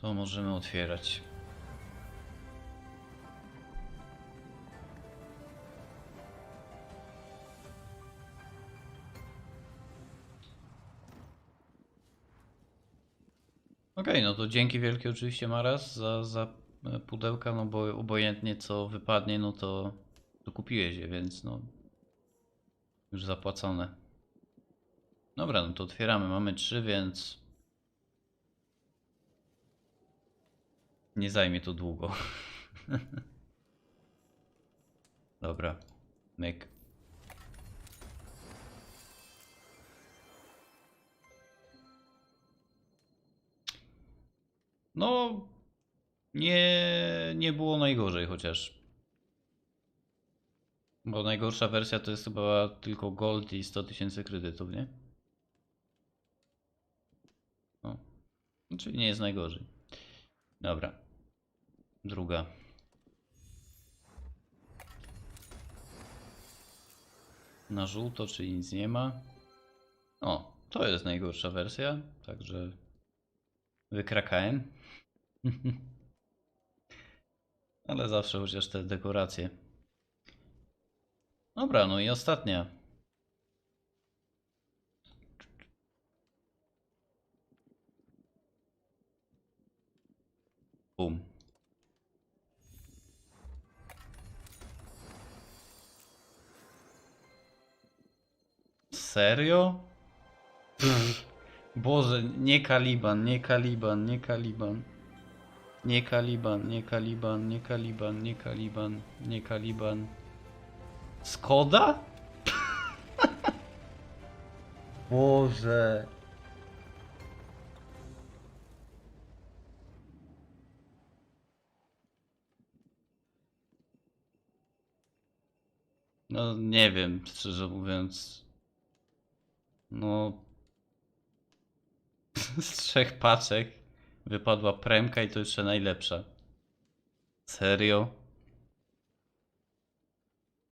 To możemy otwierać. Okej, no to dzięki wielkie oczywiście Maras za, za e, pudełka, no bo obojętnie co wypadnie, no to, to kupiłeś je, więc no już zapłacone. Dobra, no to otwieramy. Mamy trzy, więc nie zajmie to długo. Dobra, myk. No, nie, nie było najgorzej chociaż. Bo najgorsza wersja to jest chyba tylko gold i 100 tysięcy kredytów, nie? No, czyli nie jest najgorzej. Dobra. Druga. Na żółto, czyli nic nie ma. O, to jest najgorsza wersja, także wykrakałem. Ale zawsze chociaż te dekoracje. Dobra, no i ostatnia. Bum. Serio? Boże, nie Kaliban, nie Kaliban, nie Kaliban. Nie Kaliban, nie Kaliban, nie Kaliban, nie Kaliban, nie Kaliban. Skoda? Boże. No nie wiem, szczerze mówiąc. No. Z trzech paczek wypadła premka i to jeszcze najlepsza. Serio?